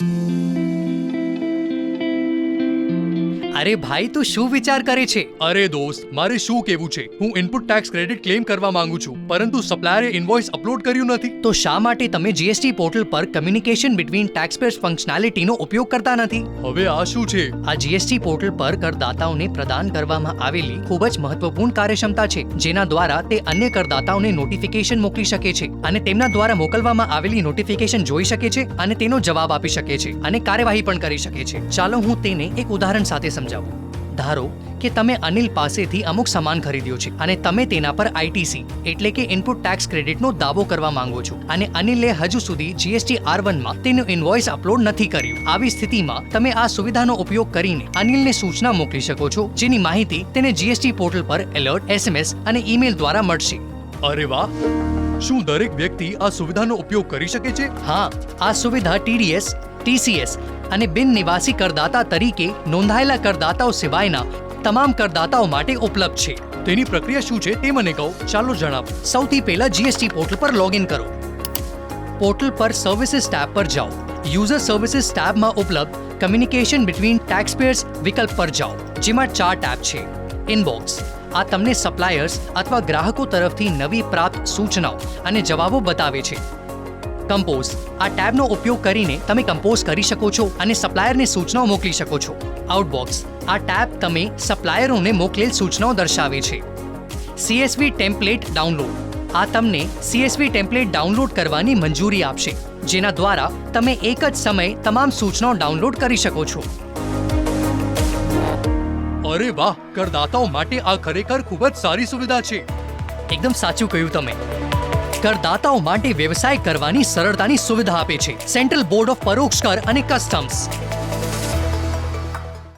thank you. અરે ભાઈ તું શું વિચાર કરે છે? અરે દોસ્ત મારે શું કેવું છે? હું ઇનપુટ ટેક્સ ક્રેડિટ ક્લેમ કરવા માંગુ છું પરંતુ સપ્લાયરે ઇનવોઇસ અપલોડ કર્યું નથી. તો શા માટે તમે જીએસટી પોર્ટલ પર કમ્યુનિકેશન બિટવીન ટેક્સપેયર્સ ફંક્શનાલિટીનો ઉપયોગ કરતા નથી? હવે આ શું છે? આ જીએસટી પોર્ટલ પર કરદાતાઓને પ્રદાન કરવામાં આવેલી ખૂબ જ મહત્વપૂર્ણ કાર્યક્ષમતા છે જેના દ્વારા તે અન્ય કરદાતાઓને નોટિફિકેશન મોકલી શકે છે અને તેમના દ્વારા મોકલવામાં આવેલી નોટિફિકેશન જોઈ શકે છે અને તેનો જવાબ આપી શકે છે અને કાર્યવાહી પણ કરી શકે છે. ચાલો હું તેને એક ઉદાહરણ સાથે સમજાવું. ધારો કે તમે અનિલ પાસેથી અમુક સામાન ખરીદ્યો છે અને તમે તેના પર આઈટીસી એટલે કે ઇનપુટ ટેક્સ ક્રેડિટનો દાવો કરવા માંગો છો. અને અનિલે હજુ સુધી જીએસટી આર વનમાં તેનું ઇન્વોઇસ અપલોડ નથી કર્યું. આવી સ્થિતિમાં તમે આ સુવિધાનો ઉપયોગ કરીને અનિલને સૂચના મોકલી શકો છો જેની માહિતી તેને જીએસટી પોર્ટલ પર એલર્ટ એસએમએસ અને ઈમેલ દ્વારા મળશે. અરે વાહ! શું દરેક વ્યક્તિ આ સુવિધાનો ઉપયોગ કરી શકે છે? હા આ સુવિધા ટીડીએસ ટીસીએસ અને બિન નિવાસી કરદાતા તરીકે નોંધાયેલા કરદાતાઓ સિવાયના તમામ કરદાતાઓ માટે ઉપલબ્ધ છે. તેની પ્રક્રિયા શું છે તે મને કહો. ચાલો જણાવો. સૌથી પહેલા જીએસટી પોર્ટલ પર લોગિન કરો. પોર્ટલ પર સર્વિસીસ ટેબ પર જાઓ. યુઝર સર્વિસીસ ટેબમાં ઉપલબ્ધ કમ્યુનિકેશન બિટવીન ટેક્સપેયર્સ વિકલ્પ પર જાઓ, જેમાં ચાર ટેબ છે. ઇનબોક્સ આ તમને સપ્લાયર્સ અથવા ગ્રાહકો તરફથી નવી પ્રાપ્ત સૂચનાઓ અને જવાબો બતાવે છે. કમ્પોઝ આ ટેબનો ઉપયોગ કરીને તમે કમ્પોઝ કરી શકો છો અને સપ્લાયરને સૂચનાઓ મોકલી શકો છો. આઉટબોક્સ આ ટેબ તમે સપ્લાયરોને મોકલેલ સૂચનાઓ દર્શાવે છે. સીએસવી ટેમ્પલેટ ડાઉનલોડ આ તમને સીએસવી ટેમ્પલેટ ડાઉનલોડ કરવાની મંજૂરી આપશે જેના દ્વારા તમે એક જ સમયે તમામ સૂચનાઓ ડાઉનલોડ કરી શકો છો. અરે વાહ કરદાતાઓ માટે આ ખરેખર ખૂબ જ સારી સુવિધા છે. એકદમ સાચું કહ્યું તમે. કરદાતાઓ માટે વ્યવસાય કરવાની સરળતાની સુવિધા આપે છે. સેન્ટ્રલ બોર્ડ ઓફ પરોક્ષ કર અને કસ્ટમ્સ